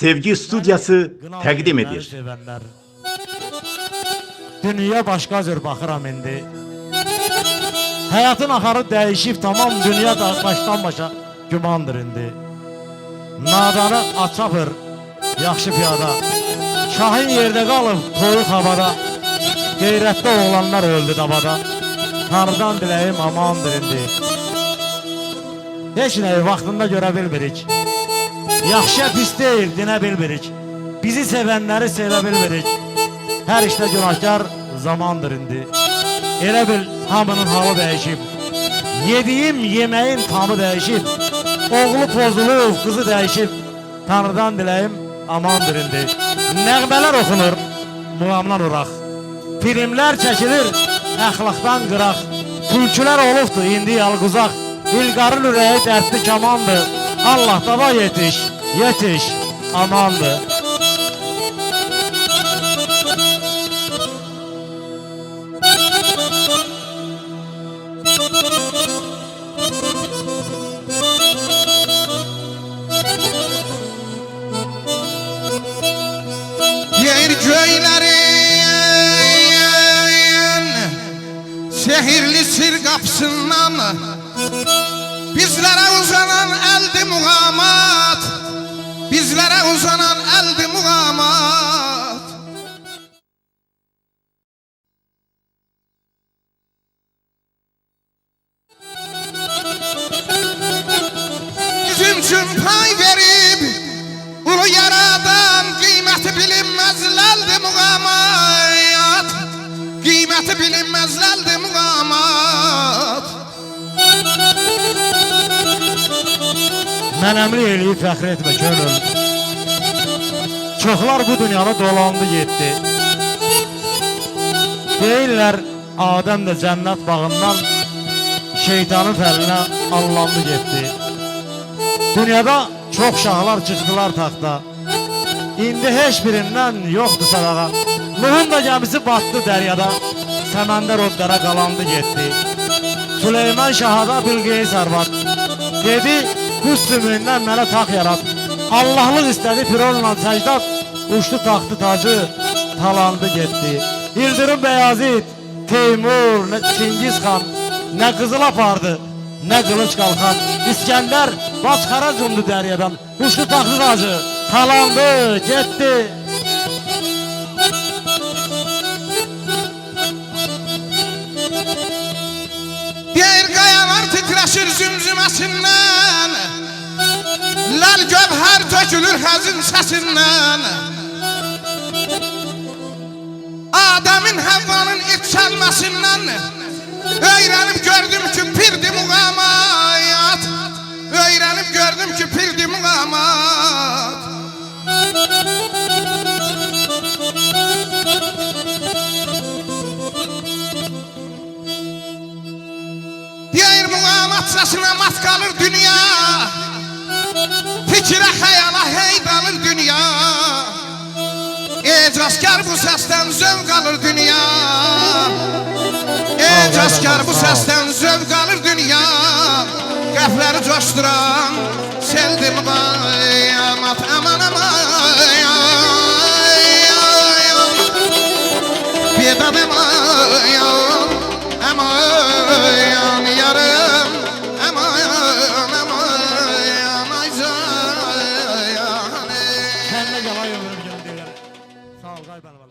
Sevgi Studiyası təqdim edir. Sevənlər. Dünya başqa cür baxıram indi. Həyatın axarı dəyişib tamam dünya da başdan başa gümandır indi. Nadanı açapır, yaxşı piyada. Şahin yerdə qalıb, toyuq havada. Qeyrətli oğlanlar öldü dabada. Tanrıdan diləyim amandır indi. Heç nəyi vaxtında görə bilmirik. Yaxşıya pis deyil, dinə bilmirik. Bizi sevənləri sevə bilmirik. Hər işdə günahkar zamandır indi. Elə bil hamının halı dəyişib. Yediyim yeməyin tamı dəyişib. Oğlu pozulub, qızı dəyişib. Tanrıdan diləyim amandır indi. Nəğmələr oxunur, muğamdan uraq. Filmlər çəkilir, əxlaqdan qıraq. Tülkülər olubdu, indi yalquzaq. İlqarın ürəyi dərdli kamandır. Allah dava yetiş, yetiş, amandır. Yer göylerin Sehirli sir kapısından Bizlere uzanan eldi muhamat Bizlere uzanan eldi muhamat Bizim için pay Mən əmri eləyib fəxr etmə könül Çoxlar bu dünyanı dolandı getdi Deyirlər Adəm də cənnət bağından Şeytanın fəlinə allandı getdi Dünyada çox şahlar çıxdılar taxta. İndi heç birindən yoxdur sadağa. Nuhun da gəmisi batdı dəryada. Səməndə rodlara qalandı getdi Süleyman Şahada Bilqeyis arvad. Dedi bu sümündən mənə tax yarat Allahlıq istədi Fironla səcdat Uçdu taxtı tacı talandı getdi. İldırım Beyazid Teymur, Çingiz xan Nə qızıl apardı Nə qılıç qalxan. İskəndər Başqara cumdu dəryadan Uçdu taxtı tacı talandı getdi hazin sesinden Adem'in Havva'nın iç çalmasından Öğrenip gördüm ki pirdi mugamat Öğrenip gördüm ki pirdi mugamat Diğer mugamat sesine mat kalır dünya Ecazkar bu sesten zevk alır dünya. Ecazkar bu sesten zevk alır dünya. Kalpleri coşturan seldim bayamat aman aman Bir tanem সবাই ভালো